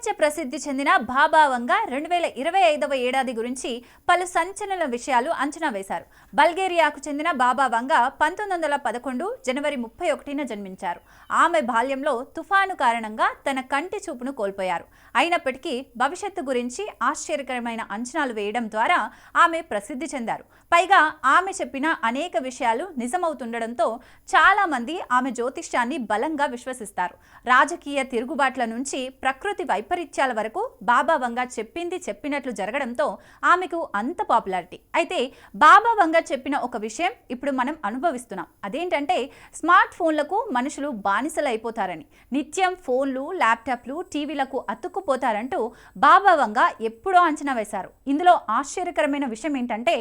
ప్రపంచ ప్రసిద్ధి చెందిన భాభావంగా రెండు వేల ఇరవై ఐదవ ఏడాది గురించి పలు సంచలన విషయాలు అంచనా వేశారు. బల్గేరియాకు చెందిన బాబావంగా పంతొమ్మిది వందల పదకొండు జనవరి ముప్పై ఒకటిన జన్మించారు. ఆమె బాల్యంలో తుఫాను కారణంగా తన కంటి చూపును కోల్పోయారు. అయినప్పటికీ భవిష్యత్తు గురించి ఆశ్చర్యకరమైన అంచనాలు వేయడం ద్వారా ఆమె ప్రసిద్ధి చెందారు. పైగా ఆమె చెప్పిన అనేక విషయాలు నిజమవుతుండడంతో చాలామంది ఆమె జ్యోతిష్యాన్ని బలంగా విశ్వసిస్తారు. రాజకీయ తిరుగుబాట్ల నుంచి ప్రకృతి వైపు వైపరీత్యాల వరకు బాబా వంగ చెప్పింది చెప్పినట్లు జరగడంతో ఆమెకు అంత పాపులారిటీ. అయితే బాబా వంగ చెప్పిన ఒక విషయం ఇప్పుడు మనం అనుభవిస్తున్నాం. అదేంటంటే స్మార్ట్ ఫోన్లకు మనుషులు బానిసలు అయిపోతారని నిత్యం ఫోన్లు ల్యాప్టాప్లు టీవీలకు అతుక్కుపోతారంటూ బాబా వంగ ఎప్పుడో అంచనా వేశారు. ఇందులో ఆశ్చర్యకరమైన విషయం ఏంటంటే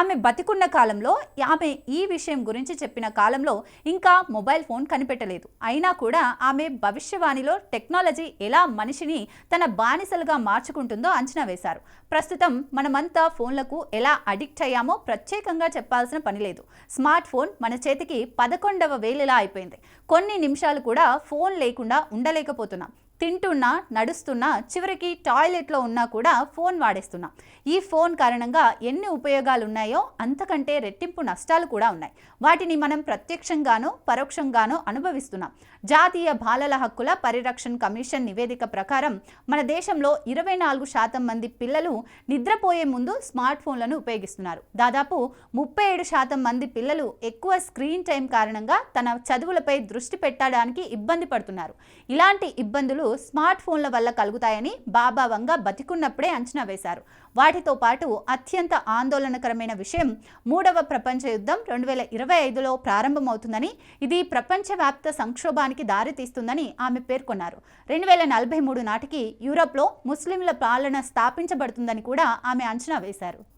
ఆమె బతికున్న కాలంలో ఆమె ఈ విషయం గురించి చెప్పిన కాలంలో ఇంకా మొబైల్ ఫోన్ కనిపెట్టలేదు. అయినా కూడా ఆమె భవిష్యవాణిలో టెక్నాలజీ ఎలా మనిషిని తన బానిసలుగా మార్చుకుంటుందో అంచనా వేశారు. ప్రస్తుతం మనమంతా ఫోన్లకు ఎలా అడిక్ట్ అయ్యామో ప్రత్యేకంగా చెప్పాల్సిన పని లేదు. స్మార్ట్ ఫోన్ మన చేతికి పదకొండవ వేలలా అయిపోయింది. కొన్ని నిమిషాలు కూడా ఫోన్ లేకుండా ఉండలేకపోతున్నాం. తింటున్నా నడుస్తున్నా చివరికి టాయిలెట్లో ఉన్నా కూడా ఫోన్ వాడేస్తున్నాం. ఈ ఫోన్ కారణంగా ఎన్ని ఉపయోగాలు ఉన్నాయో అంతకంటే రెట్టింపు నష్టాలు కూడా ఉన్నాయి. వాటిని మనం ప్రత్యక్షంగానో పరోక్షంగానో అనుభవిస్తున్నాం. జాతీయ బాలల హక్కుల పరిరక్షణ కమిషన్ నివేదిక ప్రకారం మన దేశంలో ఇరవై నాలుగు శాతం మంది పిల్లలు నిద్రపోయే ముందు స్మార్ట్ ఫోన్లను ఉపయోగిస్తున్నారు. దాదాపు ముప్పై ఏడు శాతం మంది పిల్లలు ఎక్కువ స్క్రీన్ టైం కారణంగా తన చదువులపై దృష్టి పెట్టడానికి ఇబ్బంది పడుతున్నారు. ఇలాంటి ఇబ్బందులు స్మార్ట్ ఫోన్ల వల్ల కలుగుతాయని బాబా వంగ బతికున్నప్పుడే అంచనా వేశారు. వాటితో పాటు అత్యంత ఆందోళనకరమైన విషయం మూడవ ప్రపంచ యుద్ధం రెండు వేల ఇరవై ఐదులో ప్రారంభమవుతుందని ఇది ప్రపంచవ్యాప్త సంక్షోభానికి దారితీస్తుందని ఆమె పేర్కొన్నారు. రెండు వేల నలభై మూడు నాటికి యూరోప్లో ముస్లింల పాలన స్థాపించబడుతుందని కూడా ఆమె అంచనా వేశారు.